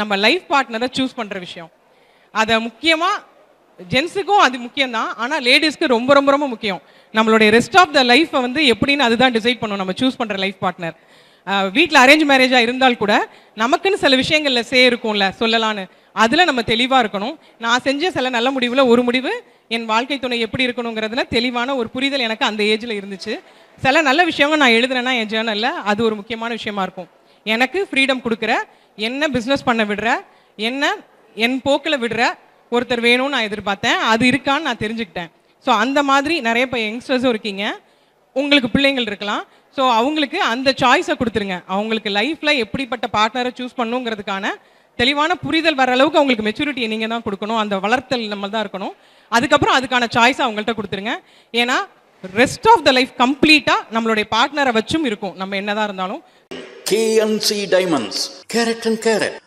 நம்ம life பார்ட்னரை choose பண்ணுற விஷயம். அதை முக்கியமாக ஜென்ஸுக்கும் அது முக்கியம்தான். ஆனால் லேடிஸ்க்கு ரொம்ப ரொம்ப ரொம்ப முக்கியம். நம்மளுடைய ரெஸ்ட் ஆஃப் த லைஃப்பை வந்து எப்படின்னு அதுதான் டிசைட் பண்ணும். நம்ம சூஸ் பண்ணுற லைஃப் பார்ட்னர் வீட்டில் அரேஞ்ச் மேரேஜாக இருந்தால் கூட நமக்குன்னு சில விஷயங்களில் சே இருக்கும்ல சொல்லலான்னு. அதில் நம்ம தெளிவாக இருக்கணும். நான் செஞ்ச சில நல்ல முடிவில் ஒரு முடிவு என் வாழ்க்கை துணை எப்படி இருக்கணுங்கிறதுல தெளிவான ஒரு புரிதல் எனக்கு அந்த ஏஜில் இருந்துச்சு. சில நல்ல விஷயங்கள் நான் எழுதுனேன்னா என் ஜேர்னலில் அது ஒரு முக்கியமான விஷயமா இருக்கும். எனக்கு ஃப்ரீடம் கொடுக்குற என்ன பிஸ்னஸ் பண்ண விடுற? என்ன என் போக்கில் விடுற? ஒருத்தர் வேணும்னு நான் எதிர்பார்த்தேன். அது இருக்கான்னு நான் தெரிஞ்சுக்கிட்டேன். ஸோ அந்த மாதிரி நிறைய இப்போ யங்ஸ்டர்ஸும் இருக்கீங்க. உங்களுக்கு பிள்ளைங்கள் இருக்கலாம். ஸோ அவங்களுக்கு அந்த சாய்ஸை கொடுத்துருங்க. அவங்களுக்கு லைஃப்பில் எப்படிப்பட்ட பார்ட்னரை சூஸ் பண்ணுங்கிறதுக்கான தெளிவான புரிதல் வர அளவுக்கு அவங்களுக்கு மெச்சூரிட்டியை நீங்கள் தான் கொடுக்கணும். அந்த வளர்த்தல் நம்ம தான் இருக்கணும். அதுக்கப்புறம் அதுக்கான சாய்ஸை அவங்கள்ட்ட கொடுத்துருங்க. ஏன்னா ரெஸ்ட் ஆஃப் த லைஃப் கம்ப்ளீட்டாக நம்மளுடைய பார்ட்னரை வச்சும் இருக்கும். நம்ம என்னதான் இருந்தாலும். KNC Diamonds, Carrot and Carrot.